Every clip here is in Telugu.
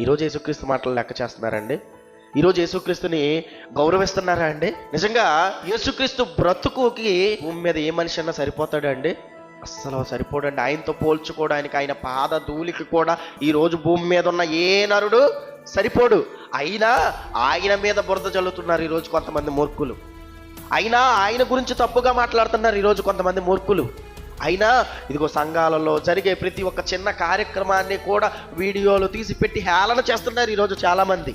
ఈరోజు యేసుక్రీస్తు మాటలు లెక్క చేస్తున్నారండి? ఈరోజు యేసుక్రీస్తుని గౌరవిస్తున్నారా అండి? నిజంగా యేసుక్రీస్తు బ్రతుకుకి భూమి మీద ఏ మనిషి అన్నా సరిపోతాడు అండి అస్సలు సరిపోడండి. ఆయనతో పోల్చుకోవడానికి ఆయన పాద ధూళికి కూడా ఈరోజు భూమి మీద ఉన్న ఏ నరుడు సరిపోడు. అయినా ఆయన మీద బురద చల్లుతున్నారు ఈరోజు కొంతమంది మూర్ఖులు. అయినా ఆయన గురించి తప్పుగా మాట్లాడుతున్నారు ఈరోజు కొంతమంది మూర్ఖులు. అయినా ఇదిగో సంఘాలలో జరిగే ప్రతి ఒక్క చిన్న కార్యక్రమాన్ని కూడా వీడియోలు తీసి పెట్టి హేళన చేస్తున్నారు ఈరోజు చాలామంది.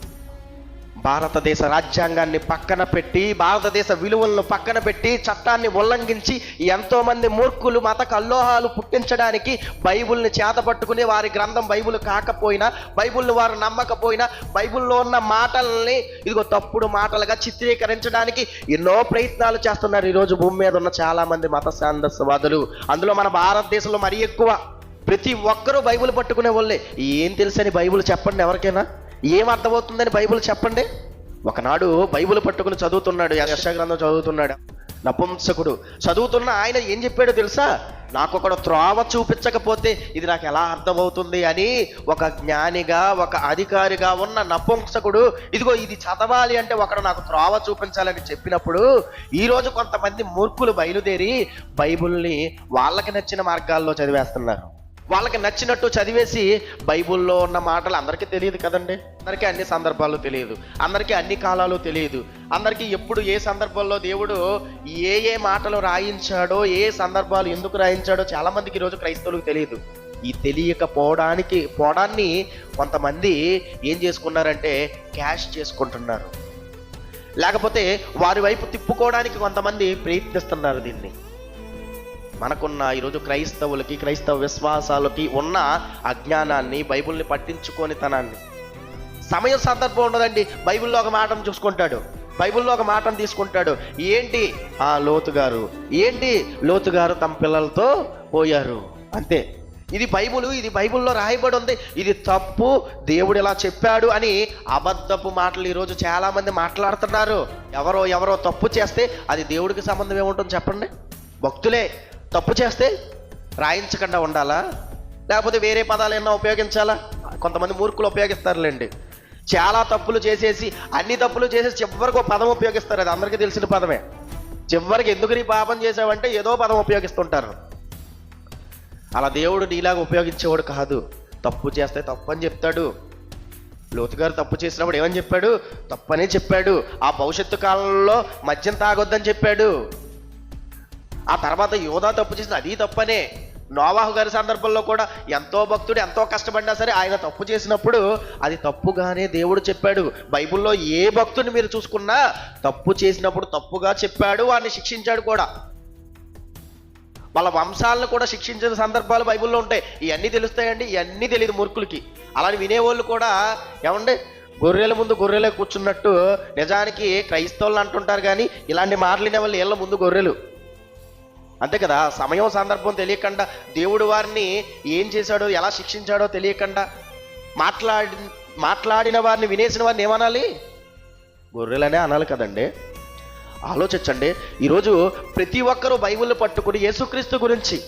భారతదేశ రాజ్యాంగాన్ని పక్కన పెట్టి భారతదేశ విలువలను పక్కన పెట్టి చట్టాన్ని ఉల్లంఘించి ఎంతోమంది మూర్ఖులు మత కల్లోహాలు పుట్టించడానికి బైబుల్ని చేతపట్టుకుని వారి గ్రంథం బైబిల్ కాకపోయినా బైబుల్ని వారు నమ్మకపోయినా బైబిల్లో ఉన్న మాటల్ని ఇదిగో తప్పుడు మాటలుగా చిత్రీకరించడానికి ఎన్నో ప్రయత్నాలు చేస్తున్నారు. ఈరోజు భూమి మీద ఉన్న చాలామంది మత సాందస్యవాదులు. అందులో మన భారతదేశంలో మరీ ఎక్కువ ప్రతి ఒక్కరూ బైబిల్ పట్టుకునే వాళ్ళే. ఏం తెలుసని బైబిల్ చెప్పండి ఎవరికైనా? ఏం అర్థమవుతుందని బైబిల్ చెప్పండి? ఒకనాడు బైబిల్ పట్టుకుని చదువుతున్నాడు యశ గ్రంథం చదువుతున్నాడు. నపుంసకుడు. చదువుతున్న ఆయన ఏం చెప్పాడో తెలుసా? నాకు ఒకడు త్రోవ చూపించకపోతే ఇది నాకు ఎలా అర్థమవుతుంది అని ఒక జ్ఞానిగా ఒక అధికారిగా ఉన్న నపుంసకుడు ఇదిగో ఇది చదవాలి అంటే ఒకడు నాకు త్రోవ చూపించాలని చెప్పినప్పుడు ఈరోజు కొంతమంది మూర్ఖులు బయలుదేరి బైబుల్ని వాళ్ళకి నచ్చిన మార్గాల్లో చదివేస్తున్నారు. వాళ్ళకి నచ్చినట్టు చదివేసి బైబిల్లో ఉన్న మాటలు అందరికీ తెలియదు కదండి. అందరికీ అన్ని సందర్భాలు తెలియదు. అందరికీ అన్ని కాలాలు తెలియదు. అందరికీ ఎప్పుడు ఏ సందర్భంలో దేవుడు ఏ ఏ మాటలు రాయించాడో ఏ సందర్భాలు ఎందుకు రాయించాడో చాలామందికి ఈరోజు క్రైస్తవులకు తెలియదు. ఈ తెలియకపోవడానికి పోవడాన్ని కొంతమంది ఏం చేసుకున్నారంటే క్యాష్ చేసుకుంటున్నారు. లేకపోతే వారి వైపు తిప్పుకోవడానికి కొంతమంది ప్రయత్నిస్తున్నారు దీన్ని. మనకున్న ఈరోజు క్రైస్తవులకి క్రైస్తవ విశ్వాసాలకి ఉన్న అజ్ఞానాన్ని బైబుల్ని పట్టించుకొని తనాన్ని. సమయం సందర్భం ఉండదండి. బైబిల్లో ఒక మాటను చూసుకుంటాడు. బైబిల్లో ఒక మాటను తీసుకుంటాడు. ఏంటి? ఆ లోతు గారు. ఏంటి? లోతు గారు తమ పిల్లలతో పోయారు. అంతే. ఇది బైబుల్ ఇది బైబిల్లో రాయబడి ఉంది. ఇది తప్పు. దేవుడు ఇలా చెప్పాడు అని అబద్ధపు మాటలు ఈరోజు చాలామంది మాట్లాడుతున్నారు. ఎవరో ఎవరో తప్పు చేస్తే అది దేవుడికి సంబంధం ఏముంటుంది చెప్పండి? భక్తులే. తప్పు చేస్తే రాయించకుండా ఉండాలా? లేకపోతే వేరే పదాలు ఏమన్నా ఉపయోగించాలా? కొంతమంది మూర్ఖులు ఉపయోగిస్తారులేండి. చాలా తప్పులు చేసేసి అన్ని తప్పులు చేసేసి చివరికి ఒక పదం ఉపయోగిస్తారు. అది అందరికీ తెలిసిన పదమే. చివరికి ఎందుకు నీ పాపం చేసావంటే ఏదో పదం ఉపయోగిస్తుంటారు. అలా దేవుడు నీలాగా ఉపయోగించేవాడు కాదు. తప్పు చేస్తే తప్పు అని చెప్తాడు. లోతుగారు తప్పు చేసినప్పుడు ఏమని చెప్పాడు? తప్పనే చెప్పాడు. ఆ భవిష్యత్తు కాలంలో మద్యం తాగొద్దని చెప్పాడు. ఆ తర్వాత యోధా తప్పు చేసింది అది తప్పనే. నోవాహు గారి సందర్భంలో కూడా ఎంతో భక్తుడు ఎంతో కష్టపడినా సరే ఆయన తప్పు చేసినప్పుడు అది తప్పుగానే దేవుడు చెప్పాడు. బైబిల్లో ఏ భక్తుని మీరు చూసుకున్నా తప్పు చేసినప్పుడు తప్పుగా చెప్పాడు వాడిని శిక్షించాడు కూడా. వాళ్ళ వంశాలను కూడా శిక్షించిన సందర్భాలు బైబిల్లో ఉంటాయి. ఇవన్నీ తెలుస్తాయండి ఇవన్నీ తెలియదు మూర్ఖులకి. అలాని వినేవాళ్ళు కూడా ఏమండి గొర్రెల ముందు గొర్రెలే కూర్చున్నట్టు నిజానికి క్రైస్తవులు అంటుంటారు కానీ ఇలాంటి మాటలు వినే వాళ్ళు ఇళ్ళ ముందు గొర్రెలు. అంతే కదా సమయం సందర్భం తెలియకుండా దేవుడు వారిని ఏం చేశాడో ఎలా శిక్షించాడో తెలియకుండా మాట్లాడి మాట్లాడిన వారిని వినేసిన వారిని ఏమనాలి? గొర్రెలనే అనాలి కదండి. ఆలోచించండి ఈరోజు ప్రతి ఒక్కరూ బైబిల్ పట్టుకుని యేసుక్రీస్తు గురించి.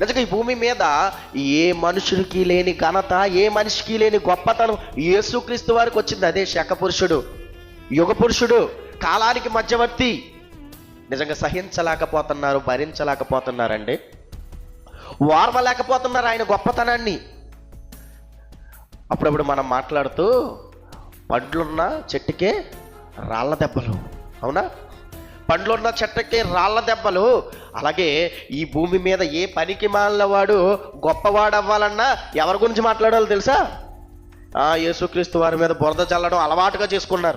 నిజంగా ఈ భూమి మీద ఏ మనుషుడికి లేని ఘనత ఏ మనిషికి లేని గొప్పతనం యేసుక్రీస్తు వారికి వచ్చింది. అదే శక పురుషుడు యుగ పురుషుడు కాలానికి మధ్యవర్తి. నిజంగా సహించలేకపోతున్నారు భరించలేకపోతున్నారండి. వార్వలేకపోతున్నారు ఆయన గొప్పతనాన్ని. అప్పుడప్పుడు మనం మాట్లాడుతూ పండ్లున్న చెట్టుకే రాళ్ళ దెబ్బలు. అవునా? పండ్లున్న చెట్టుకే రాళ్ళ దెబ్బలు. అలాగే ఈ భూమి మీద ఏ పనికి మాలినవాడు గొప్పవాడు అవ్వాలన్నా ఎవరి గురించి మాట్లాడాలో తెలుసా? యేసుక్రీస్తు వారి మీద బురద చల్లడం అలవాటుగా చేసుకున్నారు.